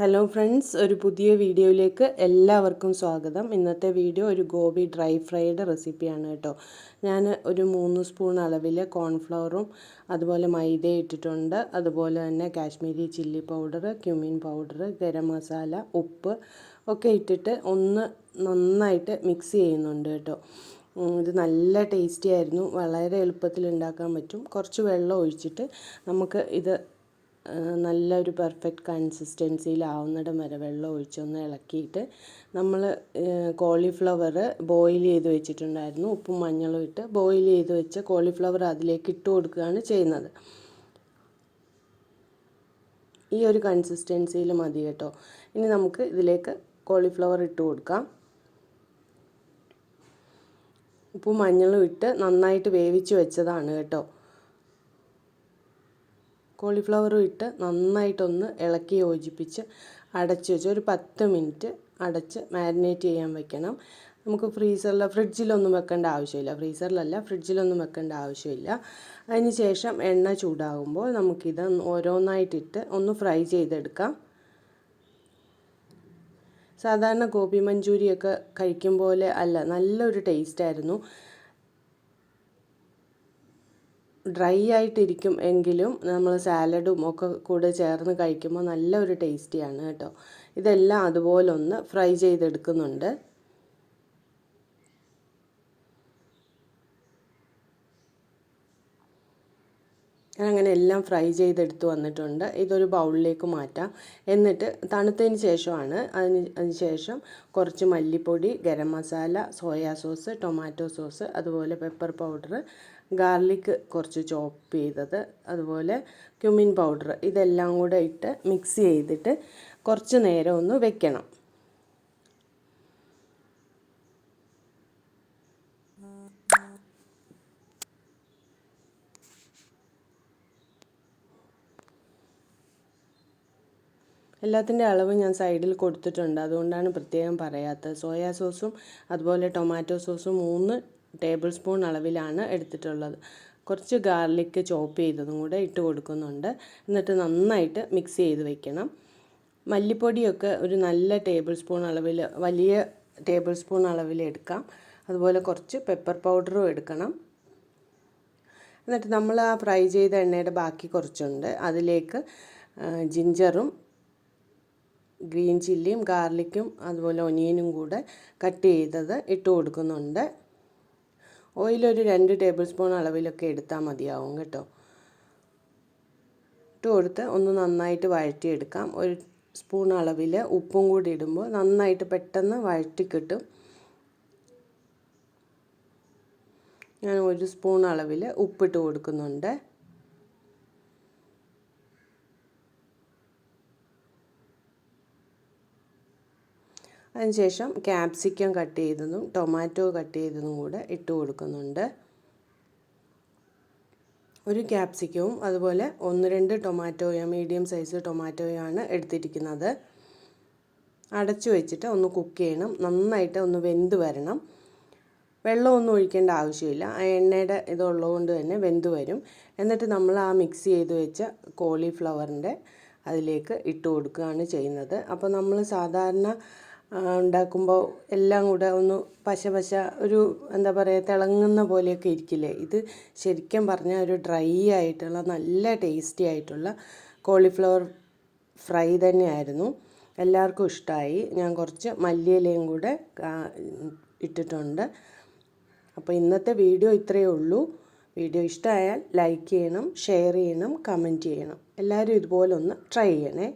Hello friends ഒരു പുതിയ വീഡിയോയിലേക്ക് എല്ലാവർക്കും സ്വാഗതം. ഇന്നത്തെ വീഡിയോ ഒരു ഗോബി ഡ്രൈ ഫ്രൈഡ് റെസിപ്പിയാണ് കേട്ടോ. ഞാൻ ഒരു മൂന്ന് സ്പൂൺ അളവിൽ കോൺഫ്ലവറും അതുപോലെ മൈദ ഇട്ടിട്ടുണ്ട്. അതുപോലെ തന്നെ Kashmiri chilli powder cumin powder garam masala ഉപ്പ് ഒക്കെ ഇട്ടിട്ട് ഒന്ന് നന്നായിട്ട് മിക്സ് ചെയ്യുന്നുണ്ട് കേട്ടോ. ഇത് നല്ല ടേസ്റ്റി ആയിരുന്നു. വളരെ എളുപ്പത്തിൽ ഉണ്ടാക്കാൻ പറ്റും. കുറച്ച് വെള്ളം ഒഴിച്ചിട്ട് നമുക്ക് ഇത് നല്ലൊരു പെർഫെക്റ്റ് കൺസിസ്റ്റൻസിയിലാവുന്നിടം വരെ വെള്ളം ഒഴിച്ചൊന്ന് ഇളക്കിയിട്ട് നമ്മൾ കോളിഫ്ലവർ ബോയിൽ ചെയ്ത് വെച്ചിട്ടുണ്ടായിരുന്നു. ഉപ്പും മഞ്ഞളും ഇട്ട് ബോയിൽ ചെയ്ത് വെച്ച കോളിഫ്ലവർ അതിലേക്ക് ഇട്ട് കൊടുക്കുകയാണ് ചെയ്യുന്നത്. ഈ ഒരു കൺസിസ്റ്റൻസിയിൽ മതി കേട്ടോ. ഇനി നമുക്ക് ഇതിലേക്ക് കോളിഫ്ലവർ ഇട്ട് കൊടുക്കാം. ഉപ്പും മഞ്ഞളും ഇട്ട് നന്നായിട്ട് വേവിച്ച് വെച്ചതാണ് കേട്ടോ. കോളിഫ്ലവറും ഇട്ട് നന്നായിട്ടൊന്ന് ഇളക്കി യോജിപ്പിച്ച് അടച്ച് വെച്ച് ഒരു പത്ത് മിനിറ്റ് അടച്ച് മാരിനേറ്റ് ചെയ്യാൻ വെക്കണം. നമുക്ക് ഫ്രീസറിൽ ഫ്രിഡ്ജിലൊന്നും വെക്കേണ്ട ആവശ്യമില്ല. ഫ്രീസറിലല്ല ഫ്രിഡ്ജിലൊന്നും വെക്കേണ്ട ആവശ്യമില്ല. അതിന് ശേഷം എണ്ണ ചൂടാകുമ്പോൾ നമുക്കിത് ഓരോന്നായിട്ടിട്ട് ഒന്ന് ഫ്രൈ ചെയ്തെടുക്കാം. സാധാരണ ഗോപി മഞ്ചൂരിയൊക്കെ കഴിക്കും പോലെ അല്ല നല്ലൊരു ടേസ്റ്റായിരുന്നു ഡ്രൈ ആയിട്ടിരിക്കും എങ്കിലും നമ്മൾ സാലഡും ഒക്കെ കൂടെ ചേർന്ന് കഴിക്കുമ്പോൾ നല്ലൊരു ടേസ്റ്റിയാണ് കേട്ടോ. ഇതെല്ലാം അതുപോലെ ഒന്ന് ഫ്രൈ ചെയ്തെടുക്കുന്നുണ്ട്. അങ്ങനെ എല്ലാം ഫ്രൈ ചെയ്തെടുത്ത് വന്നിട്ടുണ്ട്. ഇതൊരു ബൗളിലേക്ക് മാറ്റാം. എന്നിട്ട് തണുത്തതിന് ശേഷമാണ് അതിന് അതിന് ശേഷം കുറച്ച് മല്ലിപ്പൊടി garam masala soya sauce tomato sauce അതുപോലെ പെപ്പർ പൗഡർ ഗാർലിക് കുറച്ച് ചോപ്പ് ചെയ്തത്. അതുപോലെ ക്യുമിൻ പൗഡർ ഇതെല്ലാം കൂടെ ഇട്ട് മിക്സ് ചെയ്തിട്ട് കുറച്ച് നേരം ഒന്ന് വെക്കണം. എല്ലാത്തിന്റെ അളവ് ഞാൻ സൈഡിൽ കൊടുത്തിട്ടുണ്ട്. അതുകൊണ്ടാണ് പ്രത്യേകം പറയാത്തത്. സോയാ സോസും അതുപോലെ ടൊമാറ്റോ സോസും മൂന്ന് ടേബിൾ സ്പൂൺ അളവിലാണ് എടുത്തിട്ടുള്ളത്. കുറച്ച് ഗാർലിക്ക് ചോപ്പ് ചെയ്തതും കൂടെ ഇട്ട് കൊടുക്കുന്നുണ്ട്. എന്നിട്ട് നന്നായിട്ട് മിക്സ് ചെയ്ത് വെക്കണം. മല്ലിപ്പൊടിയൊക്കെ ഒരു നല്ല ടേബിൾ സ്പൂൺ അളവിൽ വലിയ ടേബിൾ സ്പൂൺ അളവിൽ എടുക്കാം. അതുപോലെ കുറച്ച് പെപ്പർ പൗഡറും എടുക്കണം. എന്നിട്ട് നമ്മൾ ആ ഫ്രൈ ചെയ്ത എണ്ണയുടെ ബാക്കി കുറച്ചുണ്ട്. അതിലേക്ക് ജിഞ്ചറും ഗ്രീൻ ചില്ലിയും ഗാർലിക്കും അതുപോലെ ഒനിയനും കൂടെ കട്ട് ചെയ്തത് ഇട്ട് കൊടുക്കുന്നുണ്ട്. ഓയിലൊരു രണ്ട് ടേബിൾ സ്പൂൺ അളവിലൊക്കെ എടുത്താൽ മതിയാവും കേട്ടോ. ഇട്ട് കൊടുത്ത് ഒന്ന് നന്നായിട്ട് വഴറ്റിയെടുക്കാം. ഒരു സ്പൂൺ അളവിൽ ഉപ്പും കൂടി ഇടുമ്പോൾ നന്നായിട്ട് പെട്ടെന്ന് വഴറ്റി കിട്ടും. ഞാൻ ഒരു സ്പൂൺ അളവിൽ ഉപ്പിട്ട് കൊടുക്കുന്നുണ്ട്. അതിനുശേഷം ക്യാപ്സിക്കം കട്ട് ചെയ്തതും ടൊമാറ്റോ കട്ട് ചെയ്തതും കൂടെ ഇട്ട് കൊടുക്കുന്നുണ്ട്. ഒരു ക്യാപ്സിക്കവും അതുപോലെ ഒന്ന് രണ്ട് ടൊമാറ്റോയോ മീഡിയം സൈസ് ടൊമാറ്റോയാണ് എടുത്തിരിക്കുന്നത്. അടച്ചു വെച്ചിട്ട് ഒന്ന് കുക്ക് ചെയ്യണം. നന്നായിട്ട് ഒന്ന് വെന്ത് വരണം. വെള്ളമൊന്നും ഒഴിക്കേണ്ട ആവശ്യമില്ല. ആ എണ്ണയുടെ ഇതുള്ളതുകൊണ്ട് തന്നെ വെന്ത് വരും. എന്നിട്ട് നമ്മൾ ആ മിക്സ് ചെയ്ത് വെച്ച കോളിഫ്ലവറിന്റെ അതിലേക്ക് ഇട്ട് കൊടുക്കുകയാണ് ചെയ്യുന്നത്. അപ്പോൾ നമ്മൾ സാധാരണ ഉണ്ടാക്കുമ്പോൾ എല്ലാം കൂടെ ഒന്ന് പശ പശ ഒരു എന്താ പറയുക തിളങ്ങുന്ന പോലെയൊക്കെ ഇരിക്കില്ലേ? ഇത് ശരിക്കും പറഞ്ഞാൽ ഒരു ഡ്രൈ ആയിട്ടുള്ള നല്ല ടേസ്റ്റി ആയിട്ടുള്ള കോളിഫ്ലവർ ഫ്രൈ തന്നെയായിരുന്നു. എല്ലാവർക്കും ഇഷ്ടമായി ഞാൻ കുറച്ച് മല്ലിയിലയും കൂടെ ഇട്ടിട്ടുണ്ട്. അപ്പോൾ ഇന്നത്തെ വീഡിയോ ഇത്രയേ ഉള്ളൂ. വീഡിയോ ഇഷ്ടമായാൽ ലൈക്ക് ചെയ്യണം ഷെയർ ചെയ്യണം കമന്റ് ചെയ്യണം. എല്ലാവരും ഇതുപോലെ ഒന്ന് ട്രൈ ചെയ്യണേ.